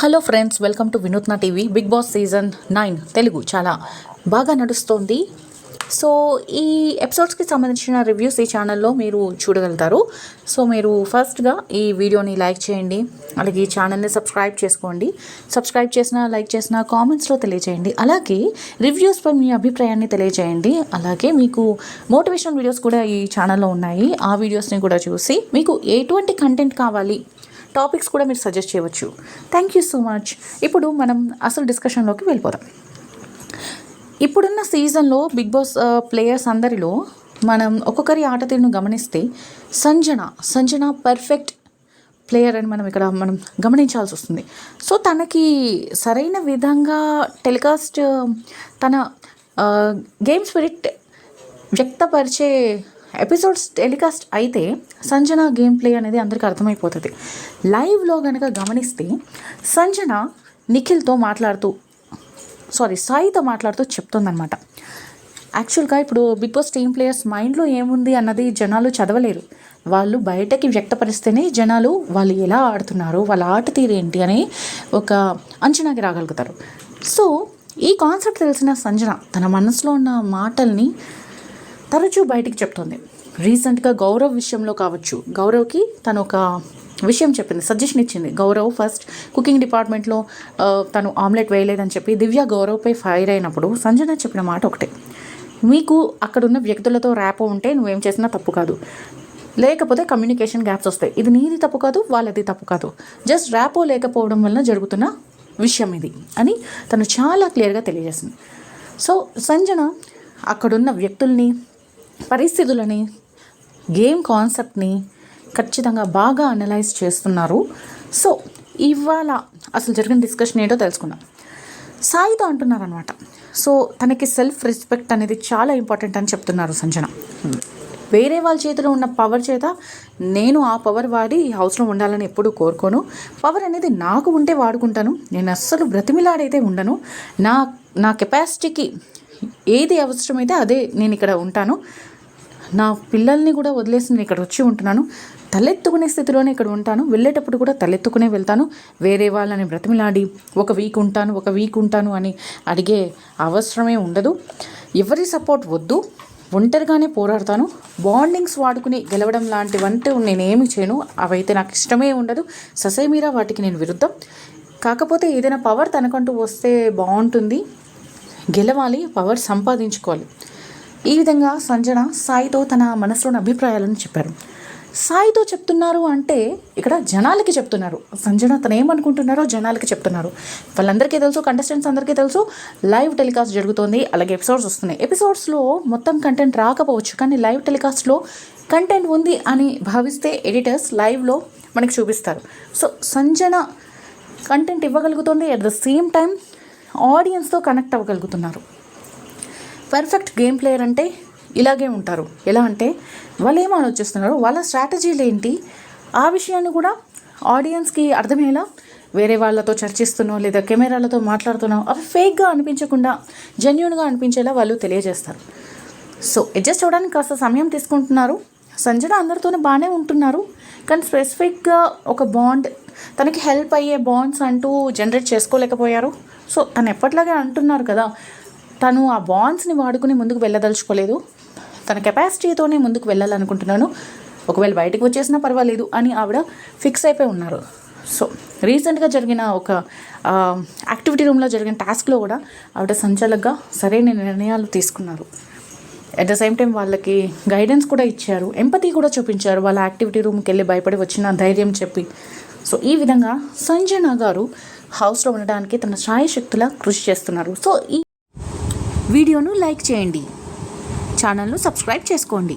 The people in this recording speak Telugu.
Hello friends welcome to Vinutna TV big boss season nine Telugu చాలా బాగా నడుస్తోంది. సో ఈ ఎపిసోడ్స్కి సంబంధించిన రివ్యూస్ ఈ ఛానల్లో మీరు చూడగలుగుతారు. సో మీరు ఫస్ట్గా ఈ వీడియోని లైక్ చేయండి అలాగే ఈ ఛానల్ని సబ్స్క్రైబ్ చేసుకోండి. సబ్స్క్రైబ్ చేసిన లైక్ చేసిన కామెంట్స్లో తెలియజేయండి. అలాగే రివ్యూస్పై మీ అభిప్రాయాన్ని తెలియజేయండి. అలాగే మీకు మోటివేషన్ వీడియోస్ కూడా ఈ ఛానల్లో ఉన్నాయి. ఆ వీడియోస్ని కూడా చూసి మీకు ఎటువంటి కంటెంట్ కావాలి? టాపిక్స్ కూడా మీరు సజెస్ట్ చేయవచ్చు. థ్యాంక్ యూ సో మచ్ ఇప్పుడు మనం అసలు డిస్కషన్లోకి వెళ్ళిపోదాం. ఇప్పుడున్న సీజన్లో బిగ్ బాస్ ప్లేయర్స్ అందరిలో మనం ఒక్కొక్కరి ఆట తీరును గమనిస్తే సంజన సంజన పర్ఫెక్ట్ ప్లేయర్ అని మనం ఇక్కడ మనం గమనించాల్సి వస్తుంది. సో తనకి సరైన విధంగా టెలికాస్ట్ uh, తన uh, గేమ్ స్పిరిట్ వ్యక్తపరిచే ఎపిసోడ్స్ టెలికాస్ట్ అయితే సంజన గేమ్ ప్లే అనేది అందరికీ అర్థమైపోతుంది. లైవ్లో కనుక గమనిస్తే సంజన నిఖిల్తో మాట్లాడుతూ సారీ సాయితో మాట్లాడుతూ చెప్తుందనమాట యాక్చువల్గా ఇప్పుడు బిగ్ బాస్ టీమ్ ప్లేయర్స్ మైండ్లో ఏముంది అన్నది జనాలు చదవలేరు. వాళ్ళు బయటకి వ్యక్తపరిస్తేనే జనాలు వాళ్ళు ఎలా ఆడుతున్నారు వాళ్ళ ఆట తీరేంటి అని ఒక అంచనాకి రాగలుగుతారు. సో ఈ కాన్సెప్ట్ తెలిసిన సంజన తన మనసులో ఉన్న మాటల్ని తరచూ బయటికి చెప్తుంది. రీసెంట్గా గౌరవ్ విషయంలో కావచ్చు. గౌరవ్కి తను ఒక విషయం చెప్పింది సజెషన్ ఇచ్చింది. గౌరవ్ ఫస్ట్ కుకింగ్ డిపార్ట్మెంట్లో తను ఆమ్లెట్ వేయలేదని చెప్పి దివ్య గౌరవ్పై ఫైర్ అయినప్పుడు సంజన చెప్పిన మాట ఒకటే. మీకు అక్కడున్న వ్యక్తులతో ర్యాపో ఉంటే నువ్వేం చేసినా తప్పు కాదు. లేకపోతే కమ్యూనికేషన్ గ్యాప్స్ వస్తాయి. ఇది నీది తప్పు కాదు వాళ్ళది తప్పు కాదు. జస్ట్ ర్యాపో లేకపోవడం వలన జరుగుతున్న విషయం ఇది అని తను చాలా క్లియర్గా తెలియజేసింది. సో సంజన అక్కడున్న వ్యక్తుల్ని పరిస్థితులని గేమ్ కాన్సెప్ట్ని ఖచ్చితంగా బాగా అనలైజ్ చేస్తున్నారు. సో ఇవాళ అసలు జరిగిన డిస్కషన్ ఏంటో తెలుసుకుందాం. సాయితో అంటున్నారనమాట సో తనకి సెల్ఫ్ రెస్పెక్ట్ అనేది చాలా ఇంపార్టెంట్ అని చెప్తున్నారు సంజన. వేరే వాళ్ళ చేతిలో ఉన్న పవర్ చేత నేను ఆ పవర్ వాడి ఈ హౌస్లో ఉండాలని ఎప్పుడూ కోరుకోను. పవర్ అనేది నాకు ఉంటే వాడుకుంటాను. నేను అస్సలు బ్రతిమిలాడైతే ఉండను. నా నా కెపాసిటీకి ఏది అవసరమైతే అదే నేను ఇక్కడ ఉంటాను. నా పిల్లల్ని కూడా వదిలేసి నేను ఇక్కడ వచ్చి ఉంటున్నాను. తలెత్తుకునే స్థితిలోనే ఇక్కడ ఉంటాను. వెళ్ళేటప్పుడు కూడా తలెత్తుకునే వెళ్తాను. వేరే వాళ్ళని బ్రతిమిలాడి ఒక వీక్ ఉంటాను ఒక వీక్ ఉంటాను అని అడిగే అవసరమే ఉండదు. ఎవరి సపోర్ట్ వద్దు. ఒంటరిగానే పోరాడతాను. బాండింగ్స్ వాడుకుని గెలవడం లాంటివంటూ నేనేమి చేయను. అవైతే నాకు ఇష్టమే ఉండదు. ససేమీరా వాటికి నేను విరుద్ధం. కాకపోతే ఏదైనా పవర్ తనకంటూ వస్తే బాగుంటుంది. గెలవాలి పవర్ సంపాదించుకోవాలి. ఈ విధంగా సంజన సాయితో తన మనసులోని అభిప్రాయాలను చెప్పారు. సాయితో చెప్తున్నారు అంటే ఇక్కడ జనాలకి చెప్తున్నారు. సంజన తను ఏమనుకుంటున్నారో జనాలకి చెప్తున్నారు. వాళ్ళందరికీ తెలుసు కంటెస్టెంట్స్ అందరికీ తెలుసు లైవ్ టెలికాస్ట్ జరుగుతోంది అలాగే ఎపిసోడ్స్ వస్తున్నాయి. ఎపిసోడ్స్లో మొత్తం కంటెంట్ రాకపోవచ్చు కానీ లైవ్ టెలికాస్ట్లో కంటెంట్ ఉంది అని భావిస్తే ఎడిటర్స్ లైవ్లో మనకి చూపిస్తారు. సో సంజన కంటెంట్ ఇవ్వగలుగుతుంది అట్ ద సేమ్ టైం ఆడియన్స్తో కనెక్ట్ అవ్వగలుగుతున్నారు. పర్ఫెక్ట్ గేమ్ ప్లేయర్ అంటే ఇలాగే ఉంటారు. ఎలా అంటే వాళ్ళు ఏం ఆలోచిస్తున్నారు వాళ్ళ స్ట్రాటజీలు ఏంటి ఆ విషయాన్ని కూడా ఆడియన్స్కి అర్థమయ్యేలా వేరే వాళ్ళతో చర్చిస్తున్నాం లేదా కెమెరాలతో మాట్లాడుతున్నాం అవి ఫేక్గా అనిపించకుండా జెన్యున్గా అనిపించేలా వాళ్ళు తెలియజేస్తారు. సో అడ్జస్ట్ అవ్వడానికి కాస్త సమయం తీసుకుంటున్నారు. సంజన అందరితోనే బాగానే ఉంటున్నారు. కానీ స్పెసిఫిక్గా ఒక బాండ్ తనకి హెల్ప్ అయ్యే బాండ్స్ అంటూ జనరేట్ చేసుకోలేకపోయారు. సో తను ఎప్పట్లాగే అంటున్నారు కదా తను ఆ బాండ్స్ని వాడుకుని ముందుకు వెళ్ళదలుచుకోలేదు. తన కెపాసిటీతోనే ముందుకు వెళ్ళాలనుకుంటున్నాను. ఒకవేళ బయటకు వచ్చేసినా పర్వాలేదు అని ఆవిడ ఫిక్స్ అయిపోయి ఉన్నారు. సో రీసెంట్గా జరిగిన ఒక యాక్టివిటీ రూమ్లో జరిగిన టాస్క్లో కూడా ఆవిడ సంచాలకుగా సరైన నిర్ణయాలు తీసుకున్నారు. అట్ ద సేమ్ టైం వాళ్ళకి గైడెన్స్ కూడా ఇచ్చారు. ఎంపతి కూడా చూపించారు. వాళ్ళ యాక్టివిటీ రూమ్కి వెళ్ళి భయపడి వచ్చిన ధైర్యం చెప్పి. సో ఈ విధంగా సంజన గారు హౌస్లో ఉండడానికి తన శాయశక్తులా కృషి చేస్తున్నారు. సో ఈ వీడియోను లైక్ చేయండి. ఛానల్ను సబ్స్క్రైబ్ చేసుకోండి.